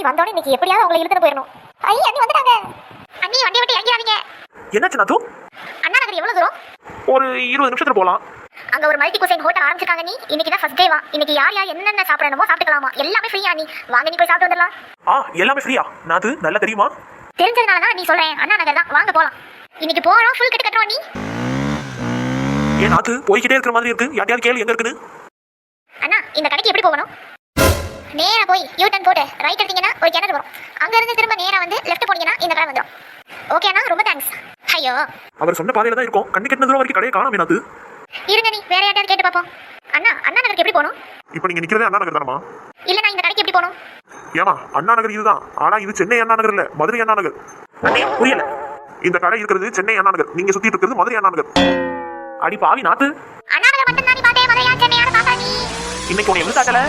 அண்ணி வந்தோடனே இன்னைக்கு எப்படியாவது உங்களை இழுத்துட்டு போயிடணும். ஐ அண்ணி வந்துட்டாங்க. அண்ணி வண்டியை விட்டு இறங்கிறாதீங்க என்னாச்சு நாத்து அண்ணா நகர் எவ்வளவு தூரம்? ஒரு இருபது நிமிஷத்துல போலாம். அங்க ஒரு மல்டி குசைன் ஹோட்டல் ஆரம்பிச்சிருக்காங்க நீ இன்னைக்கு தான் ஃபர்ஸ்ட் டேவா இன்னைக்கு யார் யார் என்னென்ன சாப்பிடணுமோ சாப்பிட்டுக்கலாமா. எல்லாமே ஃப்ரீயா நீ வாங்க நீ போய் சாப்பிட்டு வந்துடலாம். ஆ எல்லாமே ஃப்ரீயா நாத்து நல்லா தெரியுமா? தெரிஞ்சதுனால தான் நீ சொல்றேன். அண்ணா நகர் தான். வாங்க போலாம். இன்னைக்கு போறோம் ஃபுல் கட்டு கட்டுறோம் நீ ஏன் நாத்து போய்கிட்டே இருக்கிற மாதிரி இருக்கு? யார்ட்டையாவது கேளு எங்க இருக்குன்னு. அண்ணா இந்த கடைக்கு எப்படி போகணும்? நேரா போய் யூ டர்ன் போட்டு ரைட் எடுத்தீங்கன்னா ஒரு கிணறு வரும். அங்க இருந்து திரும்ப நேரா வந்து லெஃப்ட் போனீங்கன்னா இந்த கடை வந்துடும் ஓகே அண்ணா? ரொம்ப தேங்க்ஸ் ஐயோ. அவர் சொன்ன பாதையில தான் இருக்கும். கண்ணு கெட்டின தூரம் வரைக்கும் கடையை காணாமே நாத்து இருங்க நீ வேற யார்ட்டாவது கேட்டு பார்ப்போம். அண்ணா அண்ணா நகருக்கு எப்படி போகணும்? இப்போ நீங்க நிக்கிறதே அண்ணா நகர் தானமா இல்ல நான் இந்த கடைக்கு எப்படி போகணும்? ஏமா அண்ணா நகர் இதுதான். ஆனா இது சென்னை அண்ணா நகர் இல்ல மதுரை அண்ணா நகர். அண்ணே, புரியல. இந்த கடை இருக்கிறது சென்னை அண்ணா நகர். நீங்க சுத்திட்டு இருக்கிறது மதுரை அண்ணா நகர். அடி பாவி நாத்து. அண்ணா நகர் மட்டும் தான் நீ பார்த்தே மதுரையா சென்னையான பார்த்தா நீ. இன்னைக்கு உன்னை எவ்வளவு காட்டல